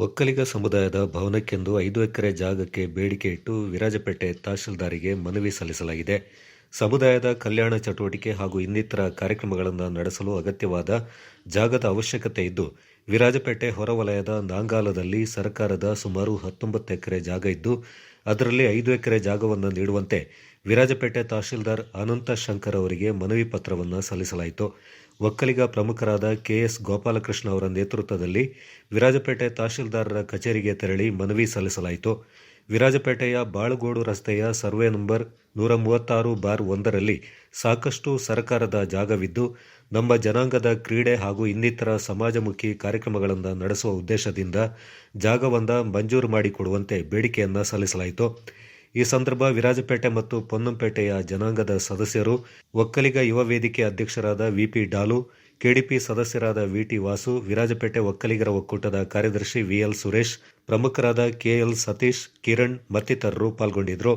ಒಕ್ಕಲಿಗ ಸಮುದಾಯದ ಭವನಕ್ಕೆಂದು ಐದು ಎಕರೆ ಜಾಗಕ್ಕೆ ಬೇಡಿಕೆ ಇಟ್ಟು ವಿರಾಜಪೇಟೆ ತಹಶೀಲ್ದಾರಿಗೆ ಮನವಿ ಸಲ್ಲಿಸಲಾಗಿದೆ. ಸಮುದಾಯದ ಕಲ್ಯಾಣ ಚಟುವಟಿಕೆ ಹಾಗೂ ಇನ್ನಿತರ ಕಾರ್ಯಕ್ರಮಗಳನ್ನು ನಡೆಸಲು ಅಗತ್ಯವಾದ ಜಾಗದ ಅವಶ್ಯಕತೆ ಇದ್ದು, ವಿರಾಜಪೇಟೆ ಹೊರವಲಯದ ನಾಂಗಾಲದಲ್ಲಿ ಸರ್ಕಾರದ ಸುಮಾರು ಹತ್ತೊಂಬತ್ತು ಎಕರೆ ಜಾಗ ಇದ್ದು ಅದರಲ್ಲಿ ಐದು ಎಕರೆ ಜಾಗವನ್ನು ನೀಡುವಂತೆ ವಿರಾಜಪೇಟೆ ತಹಶೀಲ್ದಾರ್ ಅನಂತ ಶಂಕರ್ ಅವರಿಗೆ ಮನವಿ ಪತ್ರವನ್ನು ಸಲ್ಲಿಸಲಾಯಿತು. ಒಕ್ಕಲಿಗ ಪ್ರಮುಖರಾದ ಕೆಎಸ್ ಗೋಪಾಲಕೃಷ್ಣ ಅವರ ನೇತೃತ್ವದಲ್ಲಿ ವಿರಾಜಪೇಟೆ ತಹಶೀಲ್ದಾರರ ಕಚೇರಿಗೆ ತೆರಳಿ ಮನವಿ ಸಲ್ಲಿಸಲಾಯಿತು. ವಿರಾಜಪೇಟೆಯ ಬಾಳುಗೋಡು ರಸ್ತೆಯ ಸರ್ವೆ ನಂಬರ್ ನೂರ ಮೂವತ್ತಾರು ಬಾರ್ ಒಂದರಲ್ಲಿ ಸಾಕಷ್ಟು ಸರ್ಕಾರದ ಜಾಗವಿದ್ದು, ನಮ್ಮ ಜನಾಂಗದ ಕ್ರೀಡೆ ಹಾಗೂ ಇನ್ನಿತರ ಸಮಾಜಮುಖಿ ಕಾರ್ಯಕ್ರಮಗಳನ್ನು ನಡೆಸುವ ಉದ್ದೇಶದಿಂದ ಜಾಗವೊಂದ ಮಂಜೂರು ಮಾಡಿಕೊಡುವಂತೆ ಬೇಡಿಕೆಯನ್ನು ಸಲ್ಲಿಸಲಾಯಿತು. ಈ ಸಂದರ್ಭ ವಿರಾಜಪೇಟೆ ಮತ್ತು ಪೊನ್ನಂಪೇಟೆಯ ಜನಾಂಗದ ಸದಸ್ಯರು ಒಕ್ಕಲಿಗ ಯುವ ವೇದಿಕೆ ಅಧ್ಯಕ್ಷರಾದ ವಿಪಿ ಡಾಲು ಕೆಡಿಪಿ ಸದಸ್ಯರಾದ ವಿಟಿ ವಾಸು, ವಿರಾಜಪೇಟೆ ಒಕ್ಕಲಿಗರ ಒಕ್ಕೂಟದ ಕಾರ್ಯದರ್ಶಿ ವಿಎಲ್ ಸುರೇಶ್, ಪ್ರಮುಖರಾದ ಕೆಎಲ್ ಸತೀಶ್, ಕಿರಣ್ ಮತ್ತಿತರರು ಪಾಲ್ಗೊಂಡಿದ್ದರು.